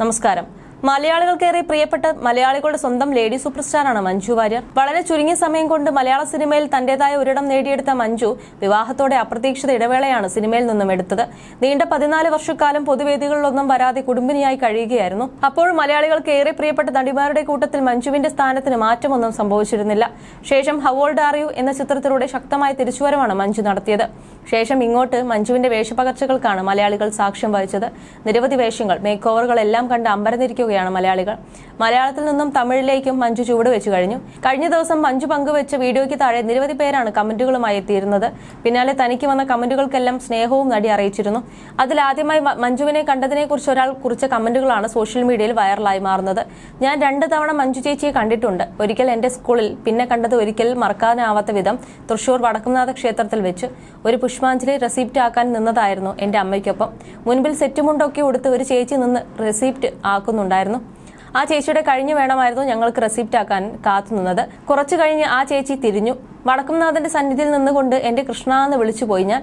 നമസ്കാരം. മലയാളികൾക്കേറെ പ്രിയപ്പെട്ട മലയാളികളുടെ സ്വന്തം ലേഡി സൂപ്പർ സ്റ്റാറാണ് മഞ്ജു വാര്യർ. വളരെ ചുരുങ്ങിയ സമയം കൊണ്ട് മലയാള സിനിമയിൽ തന്റേതായ ഒരിടം നേടിയെടുത്ത മഞ്ജു വിവാഹത്തോടെ അപ്രതീക്ഷിത ഇടവേളയാണ് സിനിമയിൽ നിന്നും എടുത്തത്. നീണ്ട പതിനാല് വർഷക്കാലം പൊതുവേദികളിലൊന്നും വരാതെ കുടുംബിനിയായി കഴിയുകയായിരുന്നു. അപ്പോൾ മലയാളികൾക്ക് ഏറെ പ്രിയപ്പെട്ട നടിമാരുടെ കൂട്ടത്തിൽ മഞ്ജുവിന്റെ സ്ഥാനത്തിന് മാറ്റമൊന്നും സംഭവിച്ചിരുന്നില്ല. ശേഷം ഹവോൾഡ് ആർ യു എന്ന ചിത്രത്തിലൂടെ ശക്തമായ തിരിച്ചുവരവാണ് മഞ്ജു നടത്തിയത്. ശേഷം ഇങ്ങോട്ട് മഞ്ജുവിന്റെ വേഷപകർച്ചകൾക്കാണ് മലയാളികൾ സാക്ഷ്യം വഹിച്ചത്. നിരവധി വേഷങ്ങൾ മേക്ക് ഓവറുകളെല്ലാം കണ്ട് അമ്പരന്നിരിക്കുകയാണ് മലയാളികൾ. മലയാളത്തിൽ നിന്നും തമിഴിലേക്കും മഞ്ജു ചുവട് വെച്ചു കഴിഞ്ഞു. കഴിഞ്ഞ ദിവസം മഞ്ജു പങ്കുവെച്ച വീഡിയോയ്ക്ക് താഴെ നിരവധി പേരാണ് കമന്റുകളുമായി എത്തിയിരുന്നത്. പിന്നാലെ തനിക്ക് വന്ന കമന്റുകൾക്കെല്ലാം സ്നേഹവും നടി അറിയിച്ചിരുന്നു. അതിൽ ആദ്യമായി കണ്ടതിനെ മഞ്ജുവിനെ കണ്ടതിനെക്കുറിച്ച് ഒരാൾ കുറിച്ച കമന്റുകളാണ് സോഷ്യൽ മീഡിയയിൽ വൈറലായി മാറുന്നത്. ഞാൻ രണ്ടു തവണ മഞ്ജു ചേച്ചിയെ കണ്ടിട്ടുണ്ട്. ഒരിക്കൽ എന്റെ സ്കൂളിൽ പിന്നെ കണ്ടത് ഒരിക്കൽ മറക്കാനാവാത്ത വിധം തൃശൂർ വടക്കുംനാഥ ക്ഷേത്രത്തിൽ വെച്ച് ഒരു പുഷ്പാഞ്ജലി റെസിപ്റ്റ് ആക്കാൻ നിന്നതായിരുന്നു എന്റെ അമ്മയ്ക്കൊപ്പം. മുൻപിൽ സെറ്റുമുണ്ടൊക്കെ ഉടുത്ത് ഒരു ചേച്ചി നിന്ന് റെസിപ്റ്റ് ആക്കുന്നുണ്ടായിരുന്നു. ആ ചേച്ചിയുടെ കഴിഞ്ഞു വേണമായിരുന്നു ഞങ്ങൾക്ക് റെസിപ്റ്റ് ആക്കാൻ കാത്തുനിന്നത് കുറച്ചു കഴിഞ്ഞ് ആ ചേച്ചി തിരിഞ്ഞു. വടക്കുംനാഥന്റെ സന്നിധിയിൽ നിന്നുകൊണ്ട് എന്റെ കൃഷ്ണ എന്ന് വിളിച്ചു പോയി ഞാൻ.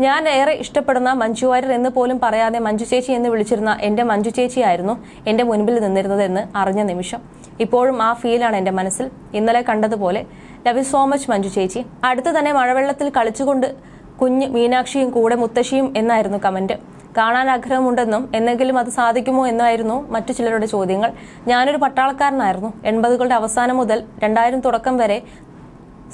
ഞാൻ ഏറെ ഇഷ്ടപ്പെടുന്ന മഞ്ജു വാര്യർ എന്ന് പോലും പറയാതെ മഞ്ജു ചേച്ചി എന്ന് വിളിച്ചിരുന്ന എന്റെ മഞ്ജു ചേച്ചിയായിരുന്നു എന്റെ മുൻപിൽ നിന്നിരുന്നത് എന്ന് അറിഞ്ഞ നിമിഷം. ഇപ്പോഴും ആ ഫീലാണ് എന്റെ മനസ്സിൽ. ഇന്നലെ കണ്ടതുപോലെ love you so much Manju ചേച്ചി. അടുത്ത് തന്നെ മഴവെള്ളത്തിൽ കളിച്ചുകൊണ്ട് കുഞ്ഞ് മീനാക്ഷിയും കൂടെ മുത്തശ്ശിയും എന്നായിരുന്നു കമന്റ്. കാണാൻ ആഗ്രഹമുണ്ടെന്നും എന്നെങ്കിലും അത് സാധിക്കുമോ എന്നായിരുന്നു മറ്റു ചിലരുടെ ചോദ്യങ്ങൾ. ഞാനൊരു പട്ടാളക്കാരനായിരുന്നു. എൺപതുകളുടെ അവസാനം മുതൽ രണ്ടായിരം തുടക്കം വരെ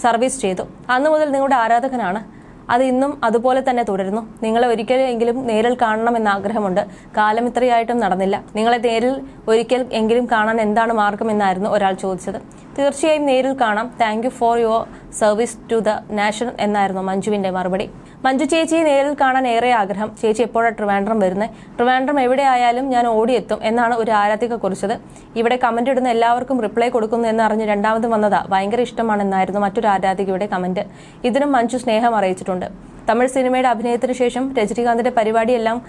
സർവീസ് ചെയ്തു. അന്നു മുതൽ നിങ്ങളുടെ ആരാധകനാണ്. അത് ഇന്നും അതുപോലെ തന്നെ തുടരുന്നു. നിങ്ങളെ ഒരിക്കലെങ്കിലും നേരിൽ കാണണമെന്ന് ആഗ്രഹമുണ്ട്. കാലം ഇത്രയായിട്ടും നടന്നില്ല. നിങ്ങളെ നേരിൽ ഒരിക്കൽ എങ്കിലും കാണാൻ എന്താണ് മാർഗമെന്നായിരുന്നു ഒരാൾ ചോദിച്ചത്. തീർച്ചയായും നേരിൽ കാണാം. Thank for your service to the nation എന്നായിരുന്നു മഞ്ജുവിന്റെ മറുപടി. മഞ്ജു ചേച്ചിയെ നേരിൽ കാണാൻ ഏറെ ആഗ്രഹം. ചേച്ചി എപ്പോഴാണ് ട്രിവാൻഡ്രം വരുന്നത് ട്രിവാൻഡ്രം എവിടെയായാലും ഞാൻ ഓടിയെത്തും എന്നാണ് ഒരു ആരാധിക കുറിച്ചത്. ഇവിടെ കമന്റ് ഇടുന്ന എല്ലാവർക്കും റിപ്ലൈ കൊടുക്കുന്നു എന്ന് അറിഞ്ഞ് രണ്ടാമത് വന്നതാ. ഭയങ്കര ഇഷ്ടമാണെന്നായിരുന്നു മറ്റൊരു ആരാധികയുടെ കമന്റ് ഇതിനും മഞ്ജു സ്നേഹം അറിയിച്ചിട്ടുണ്ട്. തമിഴ് സിനിമയുടെ അഭിനയത്തിന് ശേഷം രജനീകാന്തിന്റെ പരിപാടിയെല്ലാം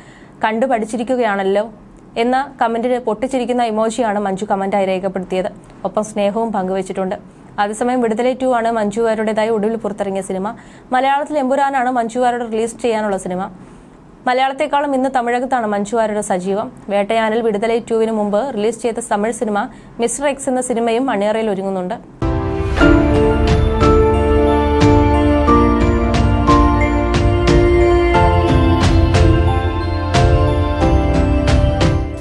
കണ്ടു പഠിച്ചിരിക്കുകയാണല്ലോ എന്ന കമന്റിന് പൊട്ടിച്ചിരിക്കുന്ന ഇമോജിയാണ് മഞ്ജു കമന്റായി രേഖപ്പെടുത്തിയത്. ഒപ്പം സ്നേഹവും പങ്കുവച്ചിട്ടുണ്ട്. അതേസമയം വിടുതലെ ടു ആണ് മഞ്ജു ഒടുവിൽ പുറത്തിറങ്ങിയ സിനിമ. മലയാളത്തിൽ എമ്പുരാനാണ് മഞ്ജു റിലീസ് ചെയ്യാനുള്ള സിനിമ. മലയാളത്തെക്കാളും ഇന്ന് തമിഴകത്താണ് മഞ്ജു വാര്യരുടെ സജീവം. വേട്ടയാനിൽ വിടുതലെ ടുവിന് മുമ്പ് റിലീസ് ചെയ്ത തമിഴ് സിനിമ മിസ്റ്റർ എക്സ് എന്ന സിനിമയും അണിയറയിൽ ഒരുങ്ങുന്നുണ്ട്.